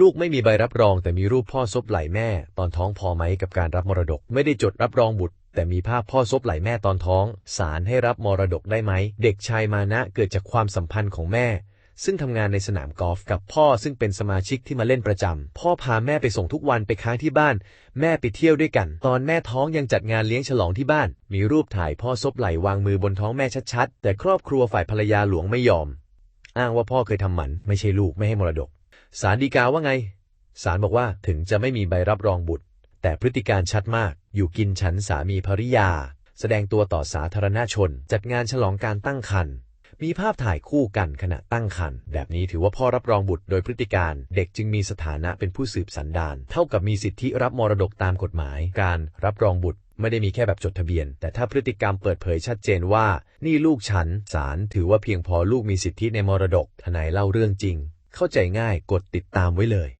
ลูกไม่มีใบรับรองแต่มีรูปพ่อซบไหล่แม่ ตอนท้องพอไหมกับการรับมรดก ไม่ได้จดรับรองบุตร แต่มีภาพพ่อซบไหล่แม่ตอนท้องศาลให้รับมรดกได้ไหม เด็กชายมานะเกิดจากความสัมพันธ์ของแม่ ซึ่งทำงานในสนามกอล์ฟกับพ่อซึ่งเป็นสมาชิกที่มาเล่นประจำพ่อพาแม่ไปส่งทุกวันไปค้างที่บ้าน แม่ไปเที่ยวด้วยกัน ตอนแม่ท้องยังจัดงานเลี้ยงฉลองที่บ้าน มีรูปถ่ายพ่อซบไหล่วางมือบนท้องแม่ชัดๆ แต่ครอบครัวฝ่ายภรรยาหลวงไม่ยอม อ้างว่าพ่อเคยทำหมันไม่ใช่ลูกไม่ให้มรดก ศาลฎีกาว่าไงศาลบอกว่าถึงจะไม่มีใบรับรองบุตร แต่พฤติการชัดมาก อยู่กินฉันสามีภริยา แสดงตัวต่อสาธารณชน จัดงานฉลองการตั้งครรภ์มีภาพถ่ายคู่กันขณะตั้งครรภ์แบบนี้ถือว่าพ่อรับรองบุตรโดยพฤติการ เด็กจึงมีสถานะเป็นผู้สืบสันดาน เท่ากับมีสิทธิรับมรดกตามกฎหมาย การรับรองบุตรไม่ได้มีแค่แบบจดทะเบียน แต่ถ้าพฤติกรรมเปิดเผยชัดเจนว่า นี่ลูกฉันศาลถือว่าเพียงพอลูกมีสิทธิในมรดกทนายเล่าเรื่องจริง เข้าใจง่ายกดติดตามไว้เลย